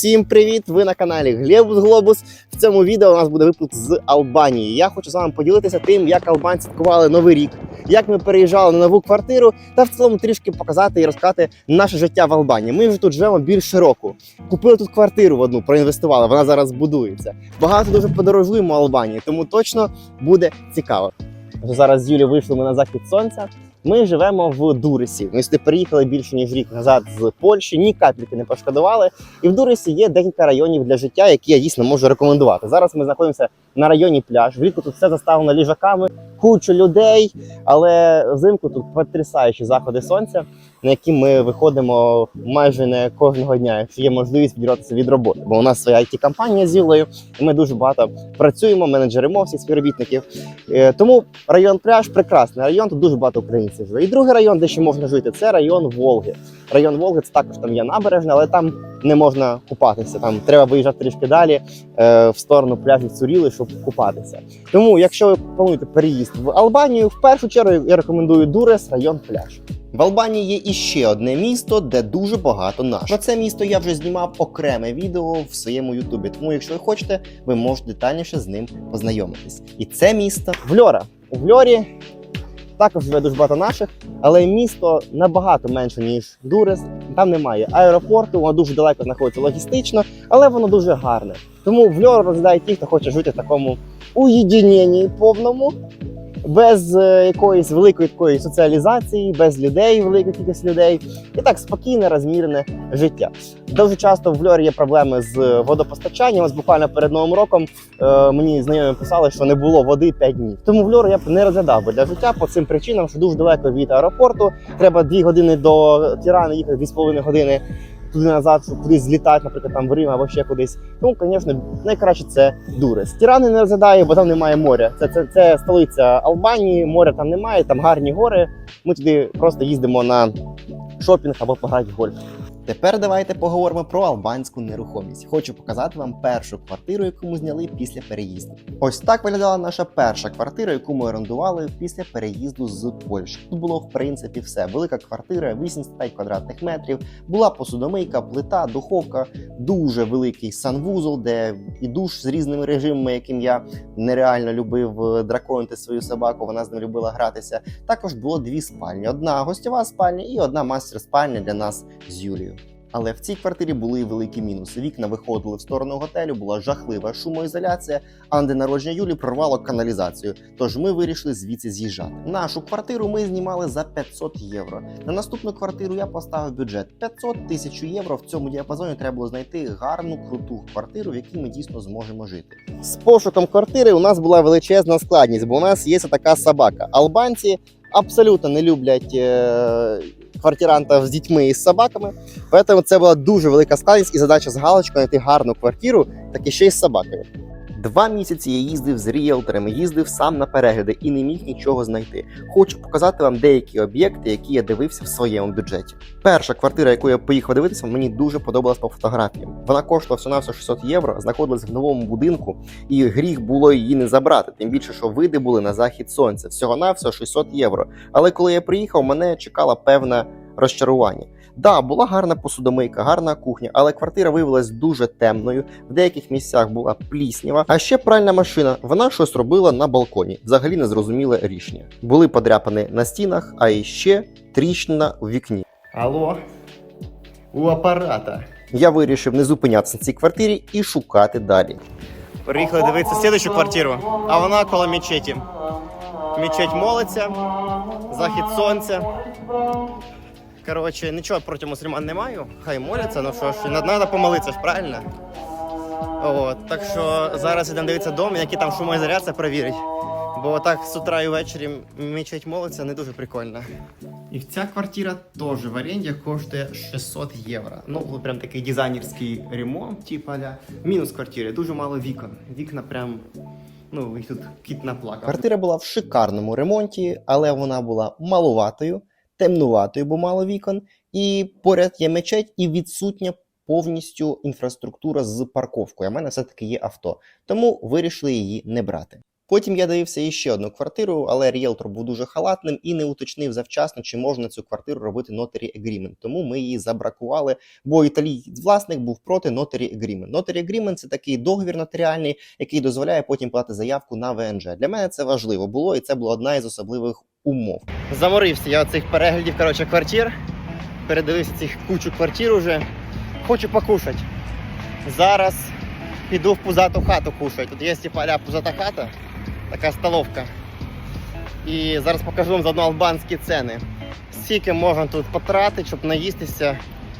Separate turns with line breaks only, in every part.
Всім привіт! Ви на каналі Глебус Глобус. В цьому відео у нас буде випуск з Албанії. Я хочу з вами поділитися тим, як албанці святкували новий рік, як ми переїжджали на нову квартиру, та в цілому трішки показати і розказати наше життя в Албанії. Ми вже тут живемо більше року. Купили тут квартиру в одну, проінвестували. Вона зараз будується. Багато дуже подорожуємо Албанії, тому точно буде цікаво. Зараз з Юлі вийшли ми на захід сонця. Ми живемо в Дурисі. Ми сюди переїхали більше ніж рік назад з Польщі, ні капельки не пошкодували. І в Дурисі є декілька районів для життя, які я дійсно можу рекомендувати. Зараз ми знаходимося на районі пляж. Влітку тут все заставлено ліжаками, кучу людей, але взимку тут потрясаючі заходи сонця, на які ми виходимо майже не кожного дня, якщо є можливість відірватися від роботи. Бо у нас своя it компанія з Юлею, і ми дуже багато працюємо, менеджеримо всіх співробітників. Е, Тому район пляж прекрасний район. Тут дуже багато українців живе. І другий район, де ще можна жити, це район Волги. Район Волги це також там є набережна, але там не можна купатися. Там треба виїжджати трішки далі е, в сторону пляжів Цуріли, щоб купатися. Тому, якщо ви плануєте переїзд в Албанію, в першу чергу я рекомендую Дурес, район пляж. В Албанії є іще одне місто, де дуже багато наших. Про це місто я вже знімав окреме відео в своєму Ютубі. Тому, якщо ви хочете, ви можете детальніше з ним познайомитись. І це місто Вльора. У Вльорі також живе дуже багато наших, але місто набагато менше ніж Дурес. Там немає аеропорту, воно дуже далеко знаходиться логістично, але воно дуже гарне. Тому Вльор розглядає ті, хто хоче жити в такому уєдиненні повному, без е, якоїсь великої такої соціалізації, без людей, великої кількості людей, і так спокійне, розмірне життя. Дуже часто в Вльорі є проблеми з водопостачанням. Ось буквально перед новим роком е, мені знайомі писали, що не було води 5 днів. Тому Вльор я б не розглядав би для життя по цим причинам, що дуже далеко від аеропорту. Треба 2 години до Тірани їхати 2,5 години туди назад, кудись злітати, наприклад, там в Рим або ще кудись. Тому, звісно, найкраще це Дурес. Тірани не розглядаю, бо там немає моря. Це, це, це столиця Албанії, моря там немає, там гарні гори. Ми туди просто їздимо на шопінг або пограти в гольф. Тепер давайте поговоримо про албанську нерухомість. Хочу показати вам першу квартиру, яку ми зняли після переїзду. Ось так виглядала наша перша квартира, яку ми орендували після переїзду з Польщі. Тут було в принципі все. Велика квартира, 85 квадратних метрів, була посудомийка, плита, духовка, дуже великий санвузол, де і душ з різними режимами, яким я нереально любив е, драконити свою собаку. Вона з ним любила гратися. Також було дві спальні: одна гостьова спальня і одна мастер-спальня для нас з Юлією. Але в цій квартирі були і великі мінуси. Вікна виходили в сторону готелю, була жахлива шумоізоляція, а день народження Юлі прорвало каналізацію. Тож ми вирішили звідси з'їжджати. Нашу квартиру ми знімали за 500 євро. На наступну квартиру я поставив бюджет 500 тисяч євро. В цьому діапазоні треба було знайти гарну круту квартиру, в якій ми дійсно зможемо жити. З пошуком квартири у нас була величезна складність, бо у нас є така собака. Албанці абсолютно не люблять. Е- Квартирантів з дітьми і з собаками, Поэтому це була дуже велика складність і задача з галочкою знайти гарну квартиру, так і ще й з собакою. Два місяці я їздив з ріелторами, їздив сам на перегляди і не міг нічого знайти. Хочу показати вам деякі об'єкти, які я дивився в своєму бюджеті. Перша квартира, яку я поїхав дивитися, мені дуже подобалась по фотографіям. Вона коштувала на 600 євро, знаходилась в новому будинку, і гріх було її не забрати. Тим більше, що види були на захід сонця. Всього на всього 600 євро. Але коли я приїхав, мене чекала певна розчарування. Да, була гарна посудомийка, гарна кухня, але квартира виявилась дуже темною. В деяких місцях була пліснява. А ще пральна машина. Вона щось робила на балконі. Взагалі незрозуміле рішення. Були подряпини на стінах, а іще тріщина у вікні. Алло, у апарата. Я вирішив не зупинятися на цій квартирі і шукати далі. Приїхали дивитися слідчу квартиру, а вона коло мечеті. Мечеть молиться, захід сонця. Коротше, нічого проти мусульман не маю. Хай моляться, ну що ж, треба помолитися ж, правильно? От, так що зараз йдемо дивитися дом, які там шумоізоляція перевірить. Бо так з утра і ввечері мечеть молиться не дуже прикольно. І ця квартира теж в оренді коштує 600 євро. Ну, прям такий дизайнерський ремонт, типа ля. Мінус квартири, дуже мало вікон. Вікна прям. Ну, їх тут кіт наплакав. Квартира була в шикарному ремонті, але вона була малуватою темнуватою, бо мало вікон, і поряд є мечеть, і відсутня повністю інфраструктура з парковкою. А в мене все-таки є авто, тому вирішили її не брати. Потім я дивився іще одну квартиру, але ріелтор був дуже халатним і не уточнив завчасно, чи можна цю квартиру робити notary agreement. Тому ми її забракували, бо італієць власник був проти notary agreement. Notary agreement – це такий договір нотаріальний, який дозволяє потім подати заявку на ВНЖ. Для мене це важливо було, і це була одна із особливих умов. Заморився я цих переглядів коротше, квартир. Передивився цих кучу квартир уже. Хочу покушати. Зараз піду в пузату хату кушати. Тут є типа аля пузата хата, така столовка. І зараз покажу вам заодно албанські ціни. Скільки можна тут потратити, щоб наїстися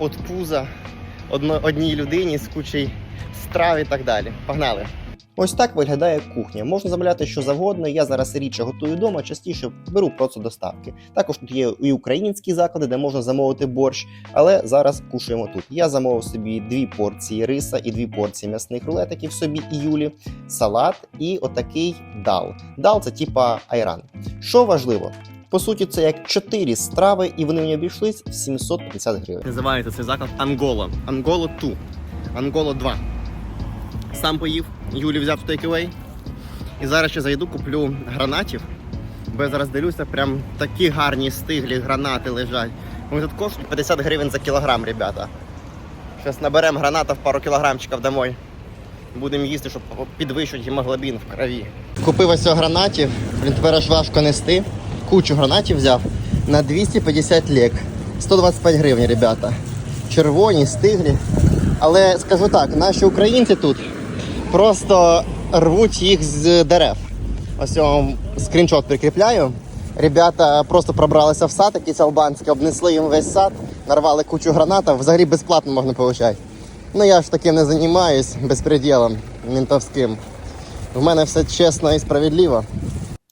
від пуза одній людині з кучей страв і так далі. Погнали! Ось так виглядає кухня. Можна замовляти що завгодно. Я зараз рідше готую вдома, частіше беру просто доставки. Також тут є і українські заклади, де можна замовити борщ, але зараз кушаємо тут. Я замовив собі дві порції риса і дві порції м'ясних рулетиків собі і Юлі, салат і отакий дал. Дал це типа айран. Що важливо? По суті, це як чотири страви, і вони мені обійшлись в 750 гривень. Називається цей заклад Ангола. Анголо 2. Анголо 2. Сам поїв, Юлі взяв тейкaway. І зараз ще зайду, куплю гранатів. Бо я зараз дивлюся, прям такі гарні стиглі гранати лежать. Вони тут коштують 50 гривень за кілограм, ребята. Зараз наберемо гранатів пару кілограмчиків домой. Будемо їсти, щоб підвищити гемоглобін в крові. Купив ось гранатів, блін, тепер аж важко нести. Кучу гранатів взяв на 250 лек. 125 гривень, ребята. Червоні, стиглі. Але скажу так, наші українці тут просто рвуть їх з дерев. Ось я вам скріншот прикріпляю. Ребята просто пробралися в сад, якийсь албанський, обнесли їм весь сад, нарвали кучу гранатів, взагалі безплатно можна отримати. Ну я ж таким не займаюсь безпреділом ментовським. В мене все чесно і справедливо.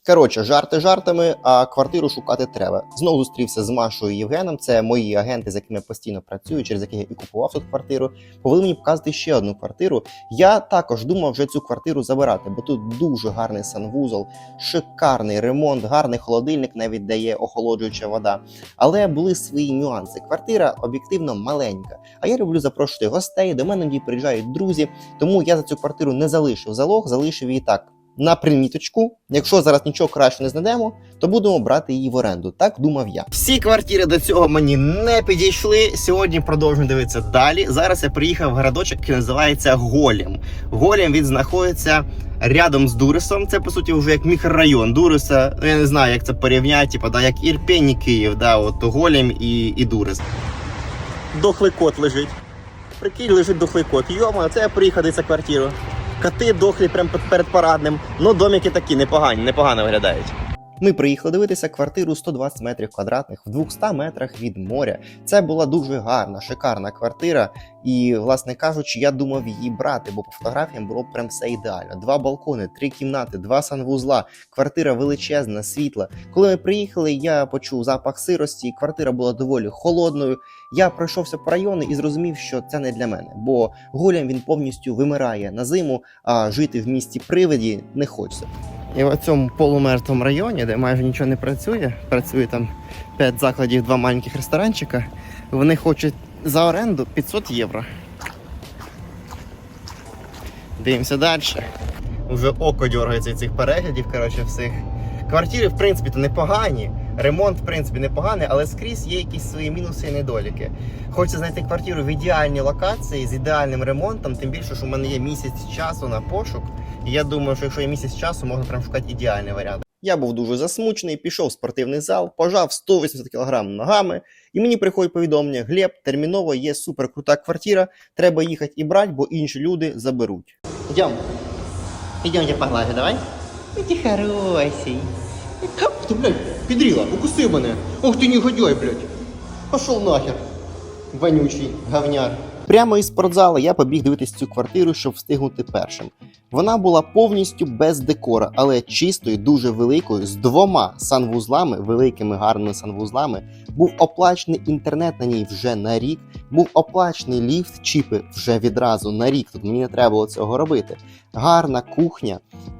Коротше, жарти жартами, а квартиру шукати треба. Знову зустрівся з Машою і Євгеном. Це мої агенти, з якими я постійно працюю, через яких я і купував тут квартиру. Повели мені показати ще одну квартиру. Я також думав вже цю квартиру забирати, бо тут дуже гарний санвузол, шикарний ремонт, гарний холодильник, навіть дає охолоджуюча вода. Але були свої нюанси. Квартира об'єктивно маленька. А я люблю запрошувати гостей. До мене приїжджають друзі. Тому я за цю квартиру не залишив залог, залишив її так на приміточку. Якщо зараз нічого краще не знайдемо, то будемо брати її в оренду. Так думав я. Всі квартири до цього мені не підійшли. Сьогодні продовжуємо дивитися далі. Зараз я приїхав в городочок, який називається Голім. Голім він знаходиться рядом з Дурисом. Це по суті вже як мікрорайон Дуриса. Ну я не знаю, як це порівняти, типу, да, як Ірпень і Київ, да, от Голім і, і Дурис. Дохлий кот лежить. Прикинь, лежить дохлий кот. Йома, це я приїхав дивитися квартиру. Коти дохлі прямо перед парадним. Ну, домики такі непогані, непогано виглядають. Ми приїхали дивитися квартиру 120 метрів квадратних в 200 метрах від моря. Це була дуже гарна, шикарна квартира. І, власне кажучи, я думав її брати, бо по фотографіям було прям все ідеально. Два балкони, три кімнати, два санвузла, квартира величезна, світла. Коли ми приїхали, я почув запах сирості. Квартира була доволі холодною. Я пройшовся по району і зрозумів, що це не для мене, бо голям він повністю вимирає на зиму, а жити в місті привиді не хочеться. І в цьому полумертвому районі, де майже нічого не працює, працює там 5 закладів, два маленьких ресторанчика. Вони хочуть за оренду 500 євро. Дивимося далі. Уже око дергається цих переглядів, коротше, всіх. Квартири, в принципі, то непогані. Ремонт, в принципі, непоганий, але скрізь є якісь свої мінуси і недоліки. Хочеться знайти квартиру в ідеальній локації з ідеальним ремонтом, тим більше, що в мене є місяць часу на пошук. Я думаю, що якщо є місяць часу, можна прям шукати ідеальний варіант. Я був дуже засмучений, пішов в спортивний зал, пожав 180 кг ногами, і мені приходить повідомлення: Глеб, терміново є суперкрута квартира, треба їхати і брати, бо інші люди заберуть. Йдем. Йдем, я поглажу, давай. Ти хороший. Кап, ти, блядь, підріла, укуси мене. Ох ти негодяй, блядь. Пошел нахер. Вонючий говняр. Прямо із спортзалу я побіг дивитись цю квартиру, щоб встигнути першим. Вона була повністю без декора, але чистою, дуже великою, з двома санвузлами, великими гарними санвузлами. Був оплачений інтернет на ній вже на рік. Був оплачений ліфт, чіпи вже відразу на рік. Тут мені не треба було цього робити. Гарна кухня,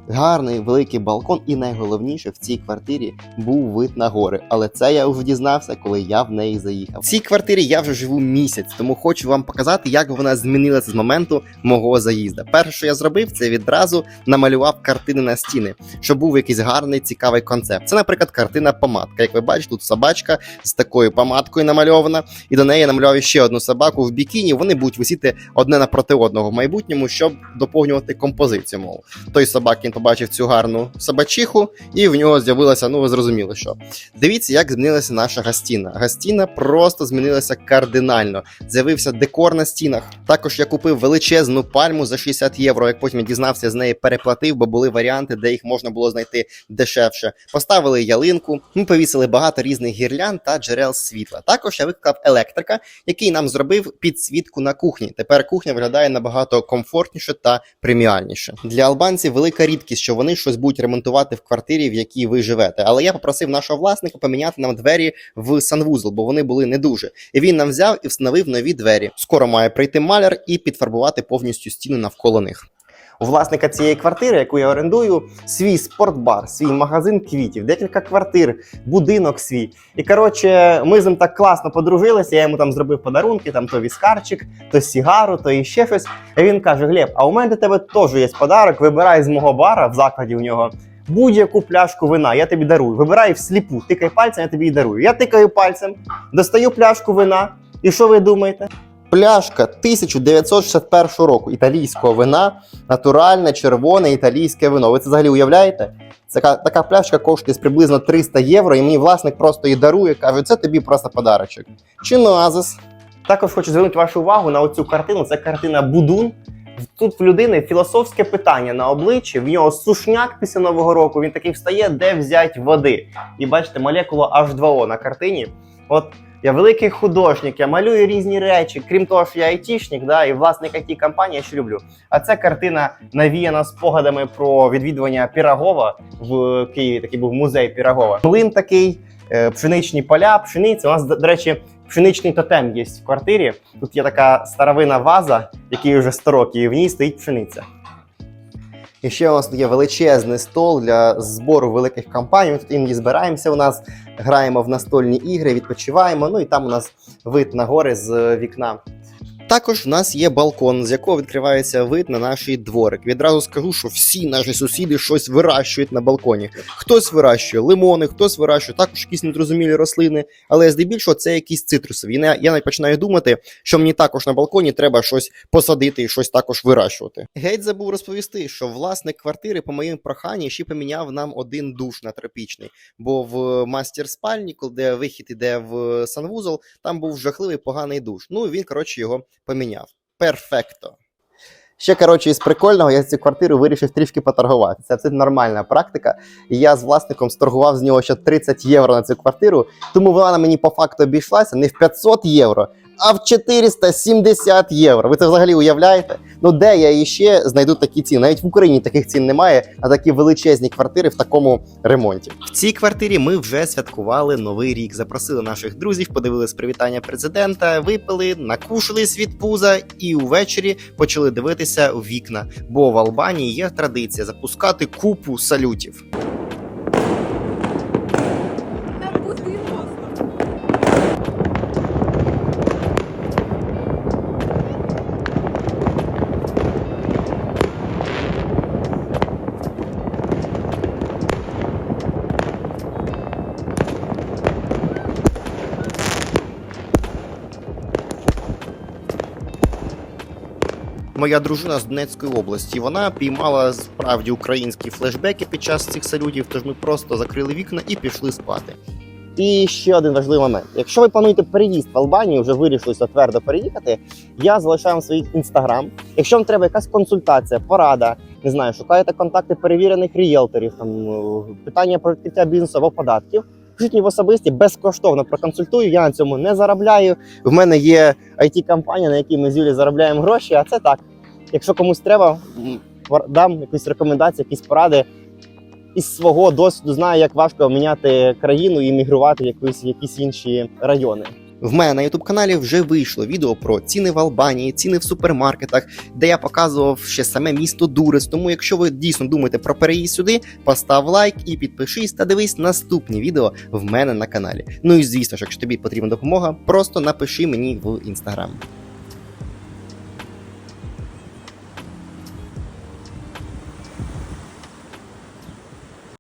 гарний великий балкон, і найголовніше в цій квартирі був вид на гори. Але це я вже дізнався, коли я в неї заїхав. В цій квартирі я вже живу місяць, тому хочу вам показати, як вона змінилася з моменту мого заїзду. Перше, що я зробив, це відразу намалював картини на стіни, щоб був якийсь гарний цікавий концепт. Це, наприклад, картина помадка. Як ви бачите, тут собачка з такою помадкою намальована, і до неї я намалював ще одну собаку в бікіні. Вони будуть висіти одне напроти одного в майбутньому, щоб доповнювати композицію. Мов той собак він побачив цю гарну собачиху, і в нього з'явилося. Ну ви зрозуміли, що дивіться, як змінилася наша гастіна. Гастіна просто змінилася кардинально. З'явився декор на стінах. Також я купив величезну пальму за 60 євро. Як потім я дізнався, з неї переплатив, бо були варіанти, де їх можна було знайти дешевше. Поставили ялинку. Ми повісили багато різних гірлян та джерел світла. Також я викликав електрика, який нам зробив підсвітку на кухні. Тепер кухня виглядає набагато комфортніше та преміальніше. Для албанців велика рідкість, що вони щось будуть ремонтувати в квартирі, в якій ви живете. Але я попросив нашого власника поміняти нам двері в санвузол, бо вони були не дуже. І він нам взяв і встановив нові двері. Скоро має прийти маляр і підфарбувати повністю стіни навколо них. У власника цієї квартири, яку я орендую, свій спортбар, свій магазин квітів, декілька квартир, будинок свій. І коротше, ми з ним так класно подружилися. Я йому там зробив подарунки, там то віскарчик, то сігару, то і ще щось. І він каже: Глеб, а у мене для тебе теж є подарок. Вибирай з мого бара в закладі у нього. Будь-яку пляшку вина, я тобі дарую. Вибирай всліпу, тикай пальцем, я тобі її дарую. Я тикаю пальцем, достаю пляшку вина. І що ви думаєте? Пляшка 1961 року італійського вина, натуральне червоне італійське вино. Ви це взагалі уявляєте? Така, така пляшка коштує приблизно 300 євро, і мені власник просто її дарує, каже, це тобі просто подарочок. Чи назис? Також хочу звернути вашу увагу на оцю картину. Це картина Будун. Тут в людини філософське питання на обличчі. В нього сушняк після нового року. Він такий встає, де взяти води. І бачите, молекула H2O на картині. От я великий художник, я малюю різні речі. Крім того, що я айтішник, да, і власник it компанії я ще люблю. А ця картина навіяна спогадами про відвідування Пірагова в Києві. Такий був музей Пірагова. Млин такий, е, пшеничні поля, пшениця. У нас, до речі, пшеничний тотем є в квартирі. Тут є така старовина ваза, якій вже 100 років, і в ній стоїть пшениця. І ще у нас є величезний стол для збору великих компаній. Ми тут іноді збираємося. У нас граємо в настольні ігри, відпочиваємо. Ну і там у нас вид на гори з вікна. Також в нас є балкон, з якого відкривається вид на наш дворик. Відразу скажу, що всі наші сусіди щось вирощують на балконі. Хтось вирощує лимони, хтось вирощує також якісь незрозумілі рослини, але здебільшого це якісь цитрусові. Я навіть починаю думати, що мені також на балконі треба щось посадити і щось також вирощувати. Геть забув розповісти, що власник квартири по моїм проханні ще поміняв нам один душ на тропічний, бо в мастер спальні, де вихід іде в санвузол, там був жахливий поганий душ. Ну він коротше його поміняв. Перфекто. Ще коротше, із прикольного, я цю квартиру вирішив трішки поторгувати. Це нормальна практика. Я з власником сторгував з нього ще 30 євро на цю квартиру. Тому вона мені по факту обійшлася не в 500 євро, а в 470 євро. Ви це взагалі уявляєте? Ну де я іще знайду такі ціни? Навіть в Україні таких цін немає а такі величезні квартири в такому ремонті. В цій квартирі ми вже святкували новий рік. Запросили наших друзів, подивились привітання президента, випили, накушались від пуза і увечері почали дивитися вікна. Бо в Албанії є традиція запускати купу салютів. Моя дружина з Донецької області. Вона піймала справді українські флешбеки під час цих салютів, тож ми просто закрили вікна і пішли спати. І ще один важливий момент: якщо ви плануєте переїзд в Албанію, вже вирішилися твердо переїхати. Я залишаю вам свій інстаграм. Якщо вам треба якась консультація, порада, не знаю, шукаєте контакти перевірених ріелторів, там е, питання про відкриття бізнесу або податків. Пишіть мені в особисті безкоштовно проконсультую. Я на цьому не заробляю. В мене є it компанія на якій ми з Юлі заробляємо гроші. А це так. Якщо комусь треба, дам якісь рекомендації, якісь поради. Із свого досвіду знаю, як важко міняти країну і мігрувати в якісь, якісь інші райони. В мене на youtube каналі вже вийшло відео про ціни в Албанії, ціни в супермаркетах, де я показував ще саме місто Дурес. Тому, якщо ви дійсно думаєте про переїзд сюди, постав лайк і підпишись та дивись наступні відео в мене на каналі. Ну і звісно ж, якщо тобі потрібна допомога, просто напиши мені в інстаграм.